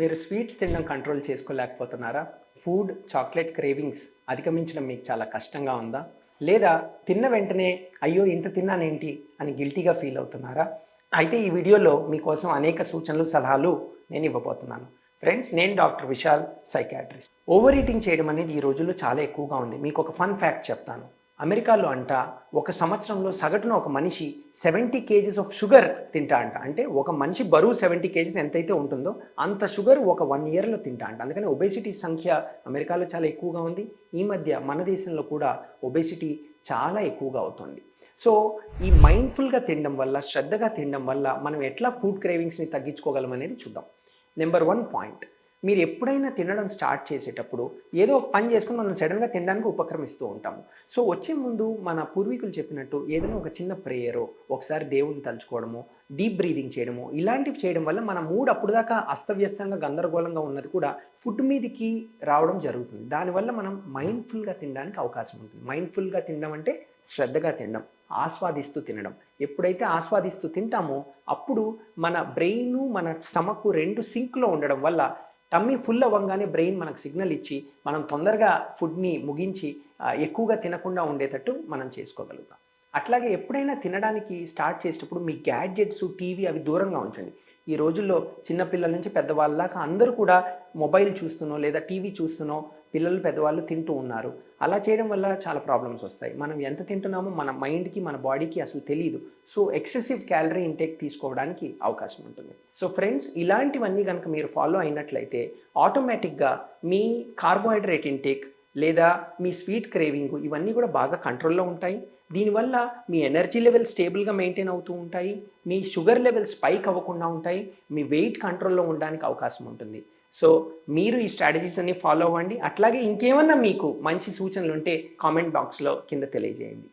మీరు స్వీట్స్ తినడం కంట్రోల్ చేసుకోలేకపోతున్నారా? ఫుడ్ చాక్లెట్ క్రేవింగ్స్ అధిగమించడం మీకు చాలా కష్టంగా ఉందా? లేదా తిన్న వెంటనే అయ్యో ఇంత తిన్నానేంటి? అని గిల్టీగా ఫీల్ అవుతున్నారా? అయితే ఈ వీడియోలో మీకోసం అనేక సూచనలు సలహాలు నేను ఇవ్వబోతున్నాను. ఫ్రెండ్స్ నేను doctor Vishal psychiatrist. Over eating చేయడం అనేది ఈ రోజుల్లో చాలా ఎక్కువగా ఉంది. మీకు ఒక ఫన్ ఫ్యాక్ట్ చెప్తాను. అమెరికాలో అంట ఒక సంవత్సరంలో సగటున ఒక మనిషి సెవెంటీ కేజీస్ ఆఫ్ షుగర్ తింటా అంట. అంటే ఒక మనిషి బరువు సెవెంటీ కేజీస్ ఎంతైతే ఉంటుందో అంత షుగర్ ఒక వన్ ఇయర్లో తింటా అంట. అందుకని ఒబేసిటీ సంఖ్య అమెరికాలో చాలా ఎక్కువగా ఉంది. ఈ మధ్య మన దేశంలో కూడా ఒబేసిటీ చాలా ఎక్కువగా అవుతుంది. సో ఈ మైండ్ఫుల్గా తినడం వల్ల శ్రద్ధగా తినడం వల్ల మనం ఎట్లా ఫుడ్ క్రేవింగ్స్ని తగ్గించుకోగలం అనేది చూద్దాం. Number one point. మీరు ఎప్పుడైనా తినడం స్టార్ట్ చేసేటప్పుడు ఏదో ఒక పని చేసుకుని మనం సడన్గా తినడానికి ఉపక్రమిస్తూ ఉంటాము. సో వచ్చే ముందు మన పూర్వీకులు చెప్పినట్టు ఏదైనా ఒక చిన్న ప్రేయరో ఒకసారి దేవుని తలుచుకోవడము డీప్ బ్రీదింగ్ చేయడము ఇలాంటివి చేయడం వల్ల మన మూడ్ అప్పుడు దాకా అస్తవ్యస్తంగా గందరగోళంగా ఉన్నది కూడా ఫుడ్ మీదకి రావడం జరుగుతుంది. దానివల్ల మనం మైండ్ఫుల్గా తినడానికి అవకాశం ఉంటుంది. మైండ్ఫుల్గా తినడం అంటే శ్రద్ధగా తినడం ఆస్వాదిస్తూ తినడం. ఎప్పుడైతే ఆస్వాదిస్తూ తింటామో అప్పుడు మన బ్రెయిన్ మన స్టమక్ రెండు సింక్లో ఉండడం వల్ల టమ్మీ ఫుల్ అవ్వగానే బ్రెయిన్ మనకు సిగ్నల్ ఇచ్చి మనం తొందరగా ఫుడ్ని ముగించి ఎక్కువగా తినకుండా ఉండేటట్టు మనం చేసుకోగలుగుతాం. అట్లాగే ఎప్పుడైనా తినడానికి స్టార్ట్ చేసేటప్పుడు మీ గ్యాడ్జెట్స్ టీవీ అవి దూరంగా ఉంచండి. ఈ రోజుల్లో చిన్నపిల్లల నుంచి పెద్దవాళ్ళ దాకా అందరూ కూడా మొబైల్ చూస్తునో లేదా టీవీ చూస్తునో పిల్లలు పెద్దవాళ్ళు తింటూ ఉన్నారు. అలా చేయడం వల్ల చాలా ప్రాబ్లమ్స్ వస్తాయి. మనం ఎంత తింటున్నామో మన మైండ్కి మన బాడీకి అసలు తెలియదు సో ఎక్సెసివ్ క్యాలరీ ఇంటేక్ తీసుకోవడానికి అవకాశం ఉంటుంది. సో ఫ్రెండ్స్ ఇలాంటివన్నీ కనుక మీరు ఫాలో అయినట్లయితే ఆటోమేటిక్గా మీ కార్బోహైడ్రేట్ ఇంటేక్ లేదా మీ స్వీట్ క్రేవింగ్ ఇవన్నీ కూడా బాగా కంట్రోల్లో ఉంటాయి. దీనివల్ల మీ ఎనర్జీ లెవెల్ స్టేబుల్గా మెయింటైన్ అవుతూ ఉంటాయి. మీ షుగర్ లెవెల్ స్పైక్ అవ్వకుండా ఉంటాయి. మీ వెయిట్ కంట్రోల్లో ఉండడానికి అవకాశం ఉంటుంది. సో మీరు ఈ స్ట్రాటజీస్ అన్ని ఫాలో అవ్వండి. అట్లాగే ఇంకేమన్నా మీకు మంచి సూచనలు ఉంటే కామెంట్ బాక్స్లో కింద తెలియజేయండి.